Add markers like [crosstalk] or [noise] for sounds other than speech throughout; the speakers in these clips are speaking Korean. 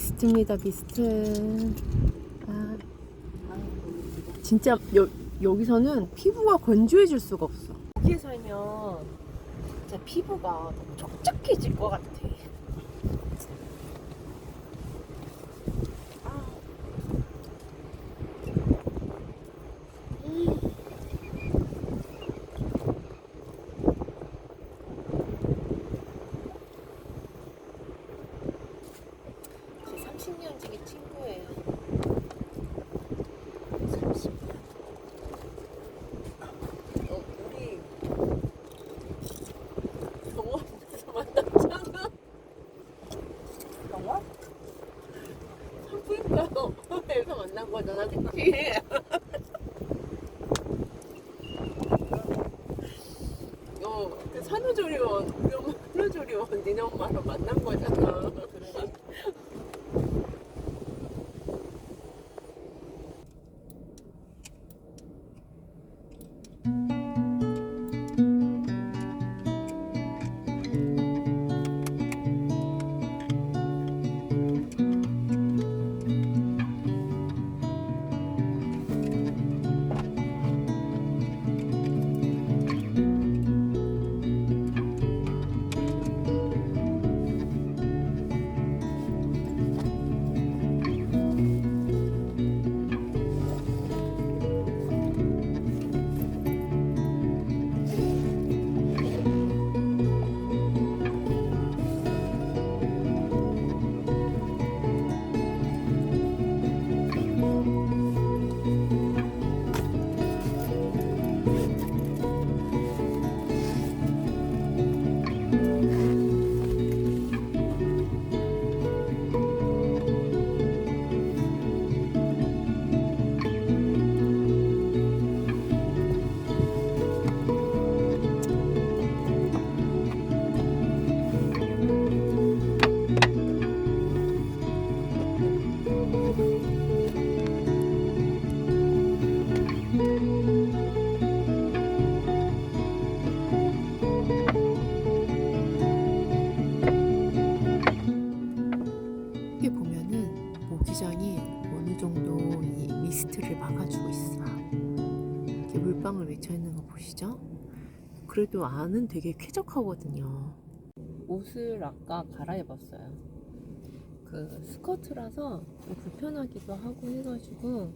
미스트입니다, 미스트. 아, 진짜 여, 여기서는 피부가 건조해질 수가 없어. 여기에 살면 진짜 피부가 너무 촉촉해질 것 같아. 30년 지기 친구예요. 30년. 어, 우리? [laughs] 그래도 안은 되게 쾌적하거든요. 옷을 아까 갈아입었어요. 그 스커트라서 좀 불편하기도 하고 해가지고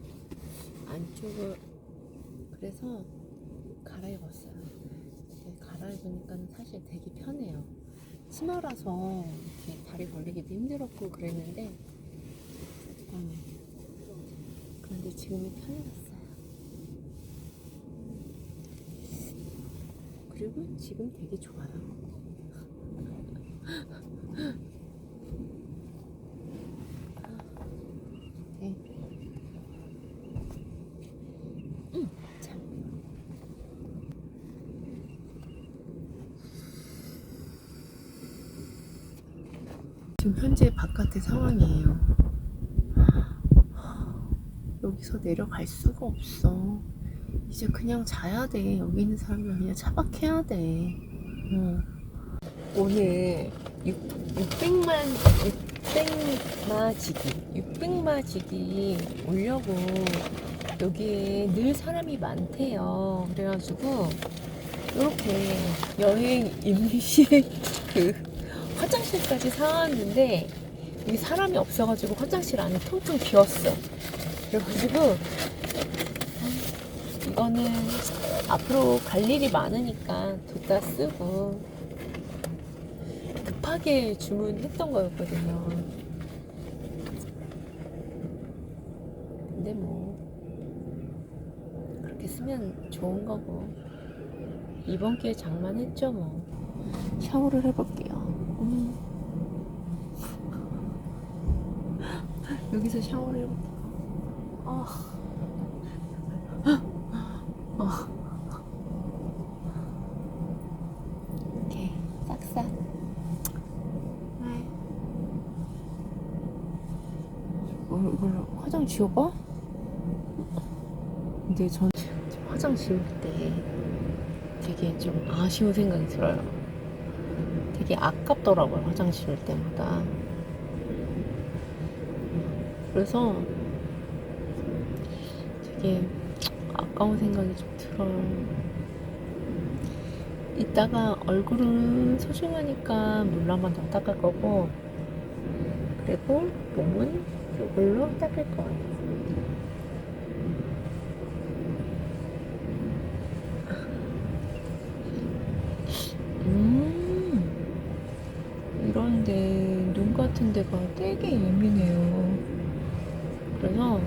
안쪽을 그래서 갈아입었어요. 근데 갈아입으니까 사실 되게 편해요. 치마라서 이렇게 다리 벌리기도 힘들었고 그랬는데 음, 그런데 지금은 편해졌어요. 그리고 지금 되게 좋아요. 네. 음, 참. 지금 현재 바깥의 상황이에요. 여기서 내려갈 수가 없어. 이제 그냥 자야 돼. 여기 있는 사람은 그냥 차박해야 돼. 어. 오늘 6, 600만, 600마지기, 600마지기 오려고 여기에 늘 사람이 많대요. 그래가지고 이렇게 여행 임시 [laughs] 그 화장실까지 사왔는데 여기 사람이 없어가지고 화장실 안에 텅텅 비었어. 그래가지고 어, 이거는 앞으로 갈 일이 많으니까 뒀다 쓰고 급하게 주문했던 거였거든요. 근데 뭐 그렇게 쓰면 좋은 거고 이번 기회에 장만했죠 뭐. 샤워를 해볼게요. 음. [laughs] 여기서 샤워를 해볼게요. 아. 아. 이렇게 싹싹. 아이. 어, 이걸 화장 지워봐? 근데 전 지금 화장 지울 때 되게 좀 아쉬운 생각이 들어요. 되게 아깝더라고요, 화장 지울 때마다. 그래서 되게 아까운 생각이 좀 들어요. 이따가 얼굴은 소중하니까 물로 한번더 닦을 거고 그리고 몸은 이걸로 닦을 거예요. 음, 이런데 눈 같은 데가 되게 예민해요. 그래서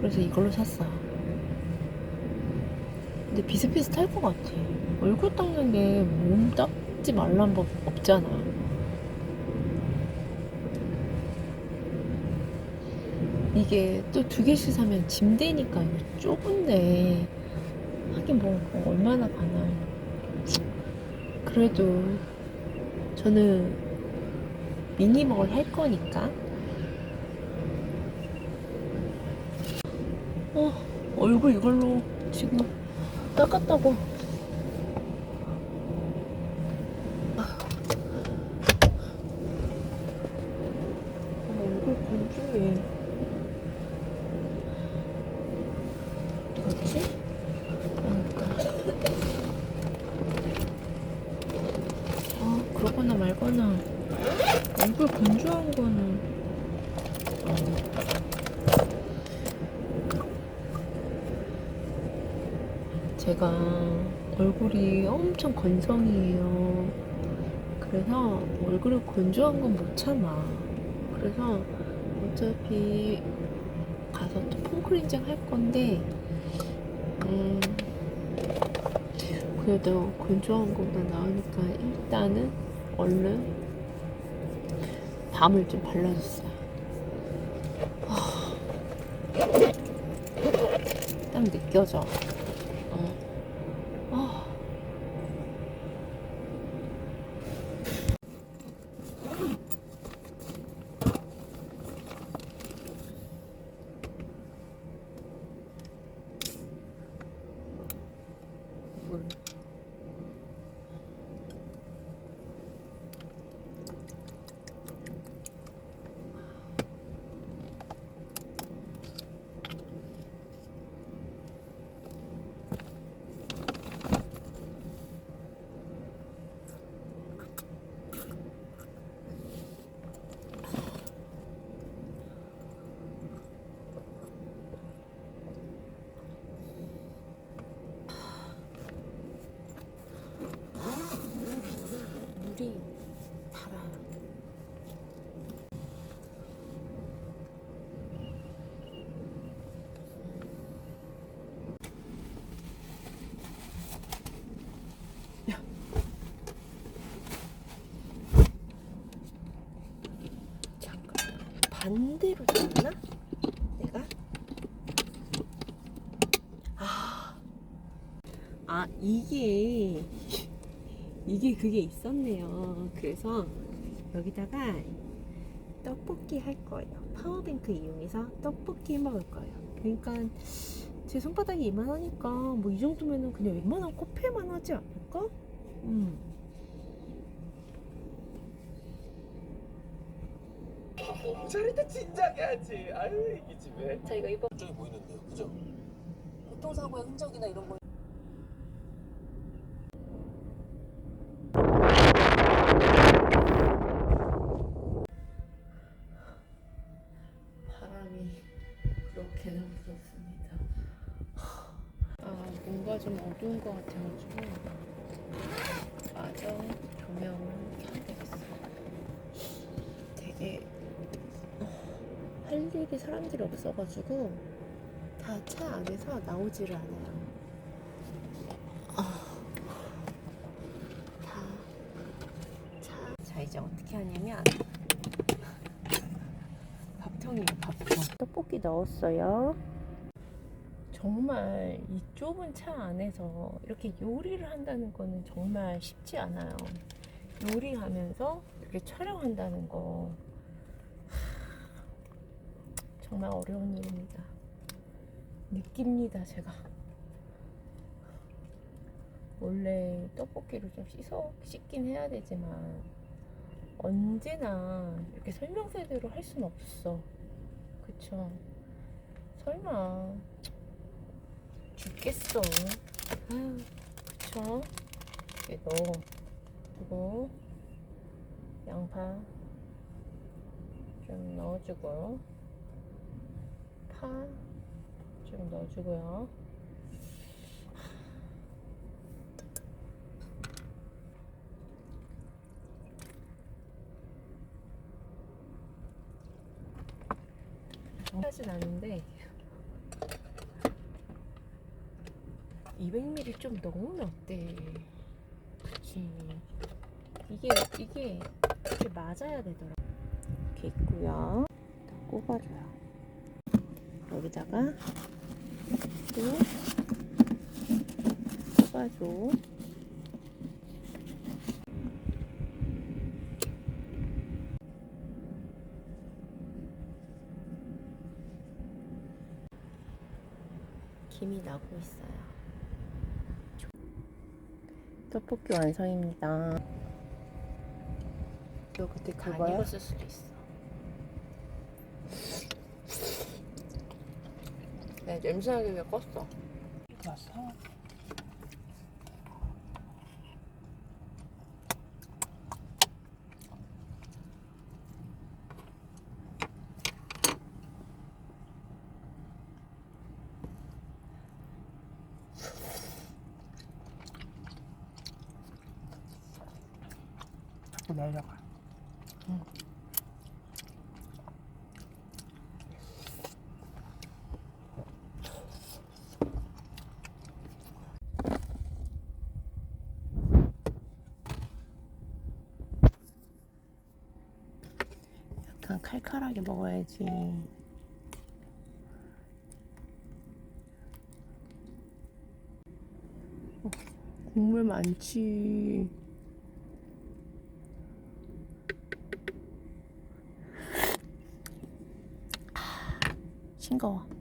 그래서 이걸로 샀어. 근데 비슷비슷할 것 같아. 얼굴 닦는 게 몸 닦지 말란 법 없잖아. 이게 또 두 개씩 사면 짐되니까 이거 좁은데 하긴 뭐, 뭐 얼마나 가나. 그래도 저는 미니멀 할 거니까. 어, 얼굴 이걸로 지금 닦았다고. 아, 얼굴 건조해. 어디지? 아, 그러거나 말거나 얼굴 건조한 거는 제가 얼굴이 엄청 건성이에요. 그래서 얼굴을 건조한 건 못 참아. 그래서 어차피 가서 또 폼클렌징 할 건데, 음, 그래도 건조한 거보다 나으니까 일단은 얼른 밤을 좀 발라줬어요. 하, 딱 느껴져. 어. 아. 물. 물이 달아요. 야. 잠깐 반대로 됐나? 내가? 아, 아 이게 이게 그게 있었네요. 그래서 여기다가 떡볶이 할 거예요. 파워뱅크 이용해서 떡볶이 해 먹을 거예요. 그러니까 제 손바닥이 이만하니까 뭐 이 정도면은 그냥 웬만한 코페만 하지 않을까? 음. 잘했다 진작해야지 아유 이게 집에 자 이거 이거 저기 보이는데요 그죠? 교통사고의 흔적이나 이런 거 어두운 것 같아가지고 마저 조명을 켜야 되겠어. 되게 어, 할 일이 사람들이 없어가지고 다 차 안에서 나오지를 않아요. 아. 자 이제 어떻게 하냐면 밥통이에요, 밥통. 떡볶이 넣었어요. 정말 이 좁은 차 안에서 이렇게 요리를 한다는 거는 정말 쉽지 않아요. 요리하면서 이렇게 촬영한다는 거 하, 정말 어려운 일입니다. 느낍니다, 제가. 원래 떡볶이를 좀 씻어 씻긴 해야 되지만 언제나 이렇게 설명서대로 할 순 없어. 그쵸? 설마 죽겠어. 아유, 그쵸? 넣어. 그리고 양파 좀 넣어주고요. 파 좀 넣어주고요. 하진 않은데 200ml 좀 넣으면 어때? 그치. 이게 이게 이렇게 맞아야 되더라. 이렇게 있고요. 다 꼽아줘요. 여기다가 또 꼽아줘. 김이 나고 있어요. 떡볶이 완성입니다. 너 그때 그거야? 안 익었을 수도 있어. 네, 냄새나게 왜 껐어? 왔어? 약간 칼칼하게 먹어야지. 어, 국물 많지. 아, 싱거워.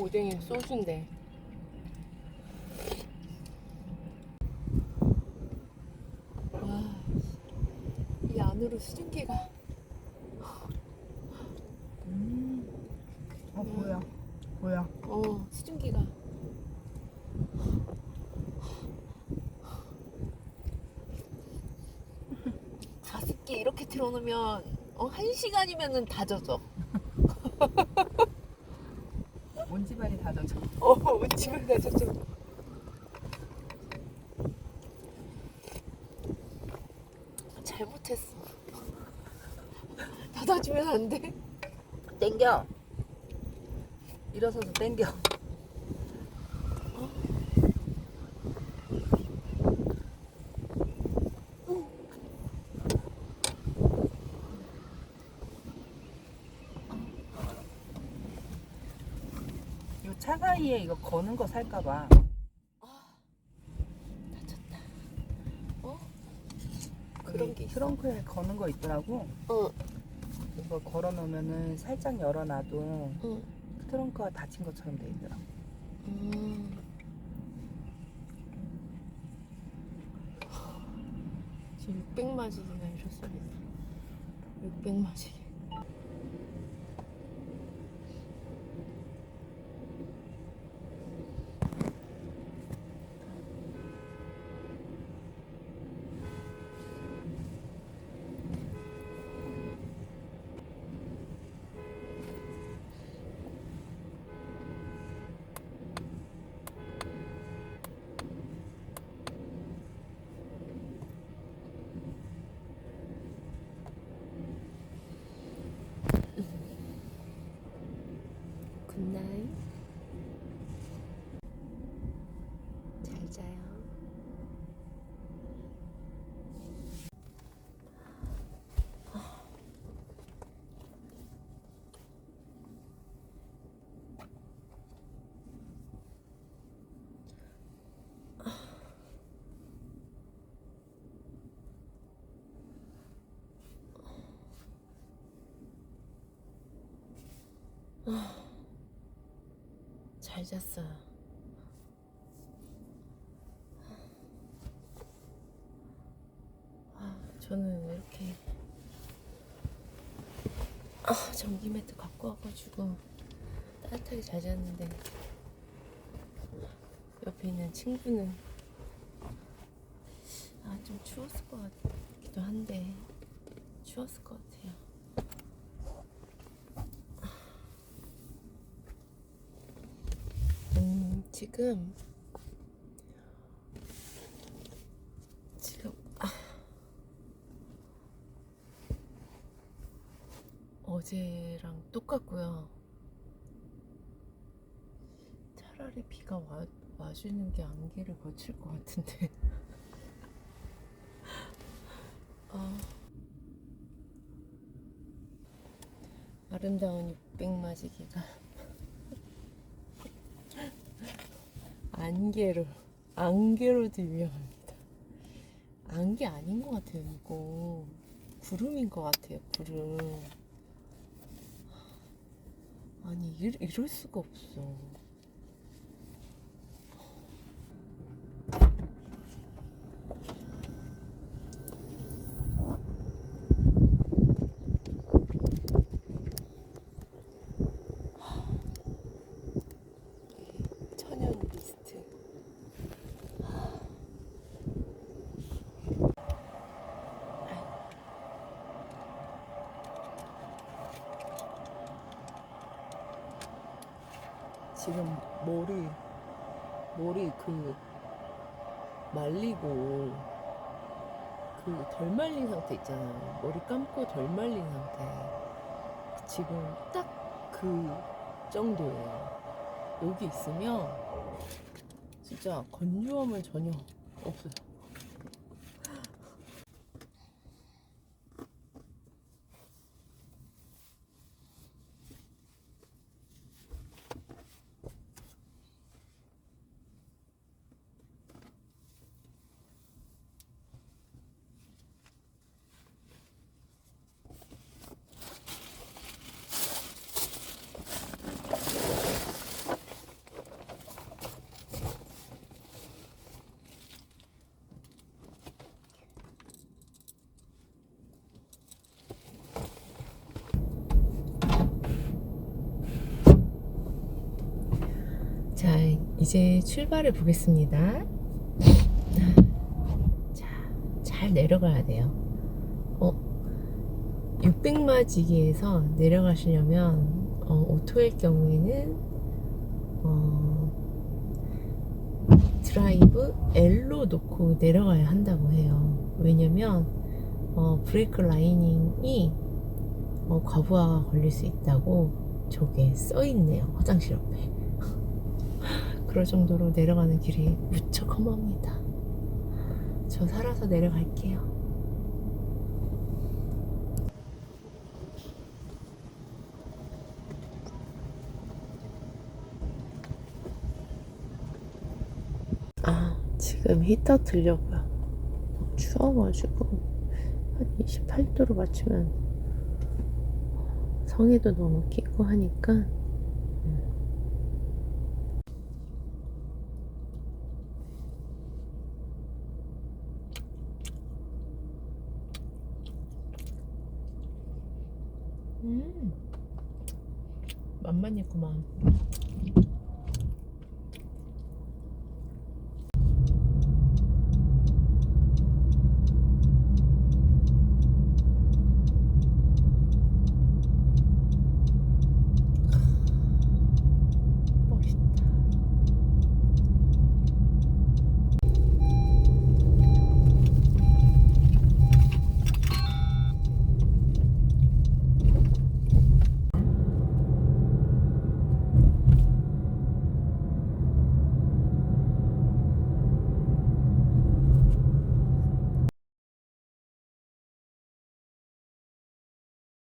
오뎅이 소주인데. 와, 이 안으로 수증기가. 어 뭐야? 뭐야? 어, 수증기가. [laughs] 가습기 이렇게 틀어놓으면 어, 한 시간이면은 다 젖어. 온 집안이 다 젖어. 어, 지금 다 젖어. 잘못했어. 닫아주면 안 돼? 땡겨. 일어서서 땡겨. 이차 사이에 이거 거는 거 살까봐. 다쳤다. 어? 그런 게 있어. 트렁크에 거는 거 있더라고. 어, 이거 걸어 놓으면은 살짝 열어놔도 응. 트렁크가 닫힌 것처럼 돼 있더라고. 음. 지금 600마지기가 이랬어. 600마지 맞아요. 잘 잤어요. 아, 전기 매트 갖고 와가지고 따뜻하게 잘 잤는데 옆에 있는 친구는 아, 좀 추웠을 것 같기도 한데 추웠을 것 같아요. 음, 지금 지금 아, 어제랑 똑같고요. 차라리 비가 와, 와주는 게 안개를 거칠 것 같은데. [laughs] 아, 아름다운 육백마지기가 [laughs] 안개로 안개로도 유명합니다. 안개 아닌 것 같아요 이거 구름인 것 같아요 구름. 아니 이럴, 이럴 수가 없어. 천연 미스트. 지금 머리 머리 그 말리고 그 덜 말린 상태 있잖아요. 머리 감고 덜 말린 상태. 지금 딱 그 정도예요. 여기 있으면 진짜 건조함은 전혀 없어요. 자, 이제 출발해 보겠습니다. 자, 잘 내려가야 돼요. 어, 600마지기에서 내려가시려면 어, 오토일 경우에는 어, 드라이브 L로 놓고 내려가야 한다고 해요. 왜냐면 어, 브레이크 라이닝이 어, 과부하가 걸릴 수 있다고 저게 써 있네요. 화장실 옆에. 그럴 정도로 내려가는 길이 무척 험합니다. 저 살아서 내려갈게요. 아, 지금 히터 틀려고요. 추워가지고 한 28도로 맞추면 성에도 너무 끼고 하니까